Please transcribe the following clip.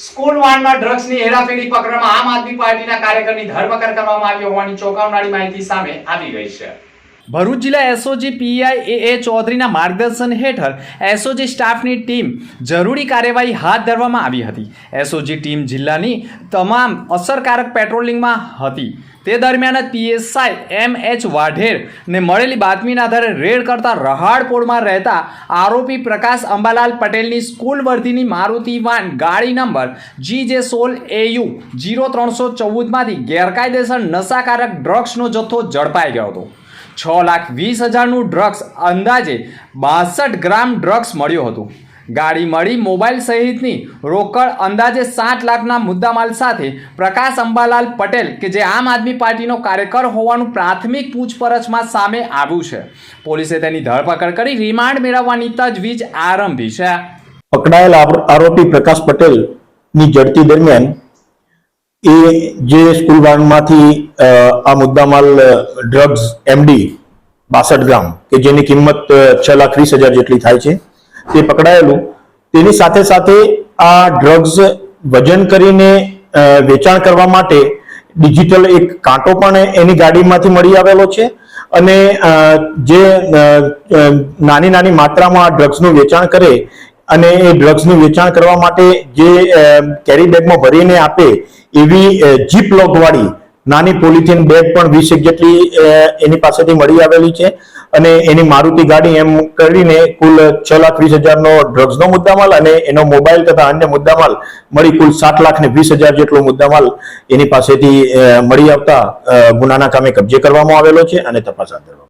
School વાનમાં ડ્રગ્સની હેરાફેરી પકડવામાં આમ આદમી પાર્ટીના કાર્યકરની ધરપકડ કરવામાં આવી હોવાની ચોંકાવનારી માહિતી સામે આવી ગઈ છે. ભરૂચ જિલ્લા એસઓજી પીઆઈ એ એ ચૌધરીના માર્ગદર્શન હેઠળ એસઓજી સ્ટાફની ટીમ જરૂરી કાર્યવાહી હાથ ધરવામાં આવી હતી. એસઓજી ટીમ જિલ્લાની તમામ અસરકારક પેટ્રોલિંગમાં હતી. તે દરમિયાન જ પીએસઆઈ એમ એચ વાઢેરને મળેલી બાતમીના આધારે રેડ કરતા રહાડપોળમાં રહેતા આરોપી પ્રકાશ અંબાલાલ પટેલની સ્કૂલ વર્ધીની મારુતિ વાન ગાડી નંબર જી જે સોલ એયુ જીરો ત્રણસો ચૌદમાંથી ગેરકાયદેસર નશાકારક ડ્રગ્સનો જથ્થો ઝડપાઈ ગયો હતો. છ લાખ વીસ હજારનું ડ્રગ્સ અંદાજે બાસઠ ગ્રામ ડ્રગ્સ મળ્યું હતું. ગાડી મળી મોબાઈલ સહિતની રોકડ અંદાજે સાત લાખના મુદ્દામાલ સાથે પ્રકાશ અંબાલાલ પટેલ કે જે આમ આદમી પાર્ટીનો કાર્યકર હોવાનું પ્રાથમિક પૂછપરછમાં સામે આવ્યું છે. પોલીસે તેની ધરપકડ કરી રિમાન્ડ મેળવવાની તજવીજ આરંભી છે. પકડાયેલ આરોપી પ્રકાશ પટેલની ઝડપી દરમિયાન એ જે સ્કૂલ વાનમાંથી આ મુદ્દામાલ ડ્રગ્સ એમડી બાસઠ ગ્રામ, કે જેની કિંમત છ લાખ વીસ હજાર જેટલી થાય છે, તે પકડાયેલું. તેની સાથે સાથે આ ડ્રગ્સ વજન કરીને વેચાણ કરવા માટે ડિજિટલ એક કાંટો પણ એની ગાડીમાંથી મળી આવેલો છે અને જે નાની નાની માત્રામાં આ ડ્રગ્સનું વેચાણ કરે અને એ ડ્રગ્સનું વેચાણ કરવા માટે જે કેરી બેગમાં ભરીને આપે એવી જીપ લોકવાળી નાની પોલિથીન બેગ પણ વીસ એક જેટલી એની પાસેથી મળી આવેલી છે. અને એની મારુતિ ગાડી એમ કરીને કુલ છ લાખ વીસ હજારનો ડ્રગ્સનો મુદ્દામાલ અને એનો મોબાઈલ તથા અન્ય મુદ્દામાલ મળી કુલ સાત લાખ ને વીસ હજાર જેટલો મુદ્દામાલ એની પાસેથી મળી આવતા ગુનાના કામે કબજે કરવામાં આવેલો છે અને તપાસ હાથ ધરવામાં